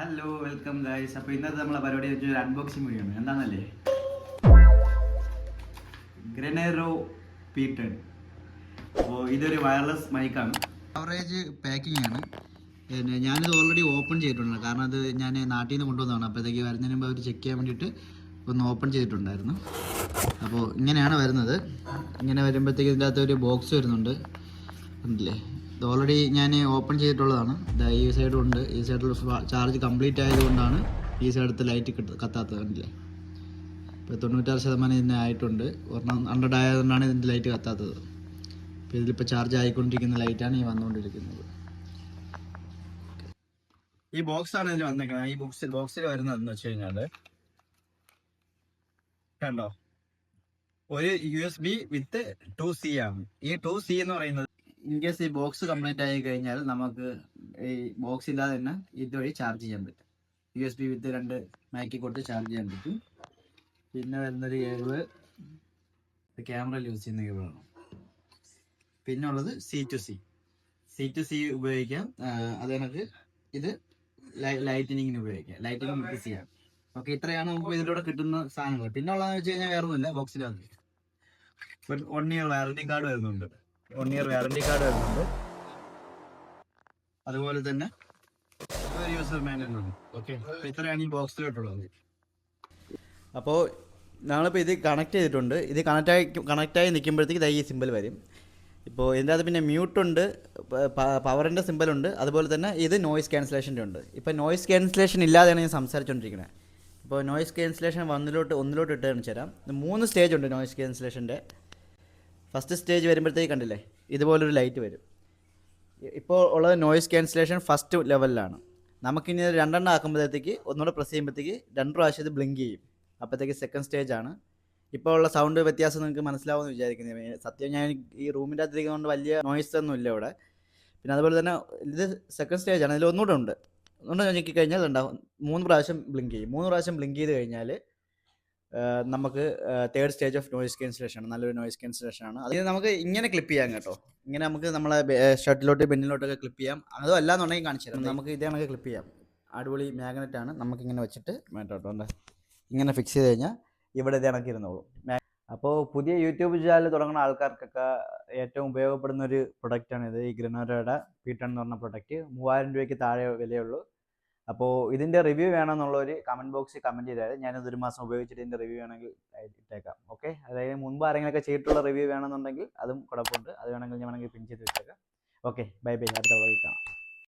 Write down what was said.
Hello welcome guys അപ്പോൾ ഇന്നത്തെ നമ്മളെ പരിപാടി ഒരു അൺബോക്സിംഗ് വീഡിയോ ആണ്. എന്താണെന്നല്ലേ ഗ്രനേറോ പീറ്റൺ അപ്പോൾ ഇതൊരു വയർലെസ് മൈക്കാണ് കവറേജ് പാക്കിംഗ് ആണ്. പിന്നെ ഞാനിത് ഓൾറെഡി ഓപ്പൺ ചെയ്തിട്ടുണ്ട്. കാരണം അത് ഞാൻ നാട്ടിൽ നിന്ന് കൊണ്ടുവന്നതാണ്. അപ്പോഴത്തേക്ക് വരുന്നതിന് മുമ്പ് അവർ ചെക്ക് ചെയ്യാൻ വേണ്ടിയിട്ട് ഒന്ന് ഓപ്പൺ ചെയ്തിട്ടുണ്ടായിരുന്നു. അപ്പോൾ ഇങ്ങനെയാണ് വരുന്നത്. ഇങ്ങനെ വരുമ്പോഴത്തേക്ക് ഇതിന്റെ അകത്ത് ഒരു ബോക്സ് വരുന്നുണ്ട്. ഉണ്ടല്ലേ ഇത് ഓൾറെഡി ഞാൻ ഓപ്പൺ ചെയ്തിട്ടുള്ളതാണ്. ഇത് ഈ സൈഡും ഉണ്ട്. ഈ സൈഡിൽ ചാർജ് കംപ്ലീറ്റ് ആയതുകൊണ്ടാണ് ഈ സൈഡത്തെ ലൈറ്റ് കിട്ട കത്താത്തത് കണ്ടില്ലേ? ഇപ്പോൾ തൊണ്ണൂറ്റാറ് ശതമാനം ഇതിന് ആയിട്ടുണ്ട്. ഒരെണ്ണം ഹൺഡ്രഡ് ആയതുകൊണ്ടാണ് ഇതിന്റെ ലൈറ്റ് കത്താത്തത്. അപ്പോൾ ഇതിലിപ്പോൾ ചാർജ് ആയിക്കൊണ്ടിരിക്കുന്ന ലൈറ്റാണ് ഈ വന്നുകൊണ്ടിരിക്കുന്നത്. ഈ ബോക്സ് ആണ് ഇതിൽ വന്നേക്കുന്നത് ഈ ബോക്സിൽ ബോക്സിൽ വരുന്നതെന്ന് വെച്ച് കഴിഞ്ഞാൽ കണ്ടോ? ഒരു U S B with to C ആണ്. ഈ ടു സി എന്ന് പറയുന്നത് ഇൻ കേസ് ഈ ബോക്സ് കംപ്ലീറ്റ് ആയി കഴിഞ്ഞാൽ നമുക്ക് ഈ ബോക്സ് ഇല്ലാതെ തന്നെ ഇതുവഴി ചാർജ് ചെയ്യാൻ പറ്റും. യു എസ് ബി വിത്ത് രണ്ട് മാക്കി കൊടുത്ത് ചാർജ് ചെയ്യാൻ പറ്റും. പിന്നെ വരുന്നൊരു കേബിൾ ക്യാമറയിൽ യൂസ് ചെയ്യുന്ന കേബിളാണ് പിന്നെ ഉള്ളത് C to C C to C ഉപയോഗിക്കാം. അത് കണക്ക് ഇത് ലൈറ്റനിങ്ങിന് ഉപയോഗിക്കാം. ലൈറ്റിനിങ് വിത്ത് ചെയ്യാം ഓക്കെ ഇത്രയാണ് നമുക്ക് ഇതിലൂടെ കിട്ടുന്ന സാധനങ്ങൾ. പിന്നെ ഉള്ളതെന്ന് വെച്ച് കഴിഞ്ഞാൽ വേറെ ഒന്നുമില്ല ബോക്സിലാണ് വൺ ഇയർ വാറണ്ടി കാർഡ് വരുന്നുണ്ട്. വൺ ഇയർ വാറണ്ടി കാർഡ് വരുന്നുണ്ട്. അതുപോലെ തന്നെ യൂസർ ഉണ്ട് അപ്പോൾ ഞങ്ങളിപ്പോൾ ഇത് കണക്ട് ചെയ്തിട്ടുണ്ട്. ഇത് കണക്റ്റായി കണക്റ്റായി നിൽക്കുമ്പോഴത്തേക്ക് ഇതായി ഈ സിമ്പിൾ വരും. ഇപ്പോൾ ഇതിന്റെ അത് പിന്നെ മ്യൂട്ടുണ്ട് പവറിന്റെ സിമ്പിളുണ്ട് അതുപോലെ തന്നെ ഇത് നോയിസ് ക്യാൻസലേഷന്റെ ഉണ്ട്. ഇപ്പോൾ നോയിസ് ക്യാൻസലേഷൻ ഇല്ലാതെയാണ് ഞാൻ സംസാരിച്ചുകൊണ്ടിരിക്കുന്നത് ഇപ്പോൾ നോയിസ് ക്യാൻസലേഷൻ വന്നിലോട്ട് ഒന്നിലോട്ട് ഇട്ട് കാണിച്ചു തരാം മൂന്ന് സ്റ്റേജ് ഉണ്ട് നോയിസ് ക്യാൻസലേഷന്റെ ഫസ്റ്റ് സ്റ്റേജ് വരുമ്പോഴത്തേക്ക് കണ്ടില്ലേ? ഇതുപോലൊരു ലൈറ്റ് വരും. ഇപ്പോൾ ഉള്ളത് നോയിസ് ക്യാൻസലേഷൻ ഫസ്റ്റ് ലെവലിലാണ്. നമുക്കിനി രണ്ടെണ്ണം ആക്കുമ്പോഴത്തേക്ക് ഒന്നുകൂടെ പ്രസ് ചെയ്യുമ്പോഴത്തേക്ക് രണ്ട് പ്രാവശ്യം ഇത് ബ്ലിങ്ക് ചെയ്യും. അപ്പോഴത്തേക്ക് സെക്കൻഡ് സ്റ്റേജ് ആണ്. ഇപ്പോൾ ഉള്ള സൗണ്ട് വ്യത്യാസം നിങ്ങൾക്ക് മനസ്സിലാവുമെന്ന് വിചാരിക്കുന്നത് സത്യം ഞാൻ ഈ റൂമിന്റെ അകത്ത് ഇരിക്കുന്നതുകൊണ്ട് വലിയ നോയിസ് ഒന്നും ഇല്ല ഇവിടെ. പിന്നെ അതുപോലെ തന്നെ ഇത് സെക്കൻഡ് സ്റ്റേജ് ആണ്. ഇതിൽ ഒന്നുകൂടെ ഉണ്ട്. ഒന്നുകൂടെ ഞെക്കി കഴിഞ്ഞാൽ ഉണ്ടാവും മൂന്ന് പ്രാവശ്യം ബ്ലിങ്ക് ചെയ്യും. മൂന്ന് പ്രാവശ്യം ബ്ലിങ്ക് ചെയ്ത് കഴിഞ്ഞാൽ നമുക്ക് third stage of noise cancellation ആണ്. നല്ലൊരു നോയിസ് ക്യാൻസലേഷൻ ആണ്. അത് നമുക്ക് ഇങ്ങനെ ക്ലിപ്പ് ചെയ്യാം കേട്ടോ. ഇങ്ങനെ നമുക്ക് നമ്മളെ ഷർട്ടിലോട്ട് ബെന്നിലോട്ടൊക്കെ ക്ലിപ്പ് ചെയ്യാം. അതും അല്ലാന്നുണ്ടെങ്കിൽ കാണിച്ചു തരാം. നമുക്ക് ഇതേ കണക്ക് ക്ലിപ്പ് ചെയ്യാം. അടിപൊളി മാഗ്നറ്റ് ആണ്. നമുക്ക് ഇങ്ങനെ വെച്ചിട്ട് എന്താ ഇങ്ങനെ ഫിക്സ് ചെയ്ത് കഴിഞ്ഞാൽ ഇവിടെ ഇതേ കണക്ക് ഇരുന്നോളൂ. അപ്പോൾ പുതിയ യൂട്യൂബ് ചാനൽ തുടങ്ങുന്ന ആൾക്കാർക്കൊക്കെ ഏറ്റവും ഉപയോഗപ്പെടുന്ന ഒരു പ്രൊഡക്റ്റാണ് ഇത്. ഈ ഗ്രനോരയുടെ പീട്ടൺ എന്ന് പറഞ്ഞ പ്രൊഡക്റ്റ് മൂവായിരം രൂപയ്ക്ക് താഴെ വിലയുള്ളൂ. അപ്പോൾ ഇതിന്റെ റിവ്യൂ വേണമെന്നുള്ളവർ കമന്റ് ബോക്സിൽ കമന്റ് ചെയ്താൽ ഞാനത് ഒരു മാസം ഉപയോഗിച്ചിട്ട് ഇതിന്റെ റിവ്യൂ വേണമെങ്കിൽ ഇട്ടേക്കാം. ഓക്കെ അതായത് മുൻപ് ആരെങ്കിലൊക്കെ ചെയ്തിട്ടുള്ള റിവ്യൂ വേണമെന്നുണ്ടെങ്കിൽ അതും കുഴപ്പമുണ്ട്. അത് വേണമെങ്കിൽ ഞാൻ വേണമെങ്കിൽ പിൻ ചെയ്ത് വെച്ചേക്കാം. ഓക്കെ ബൈ ബൈ അടുത്ത വഴി കാണാം.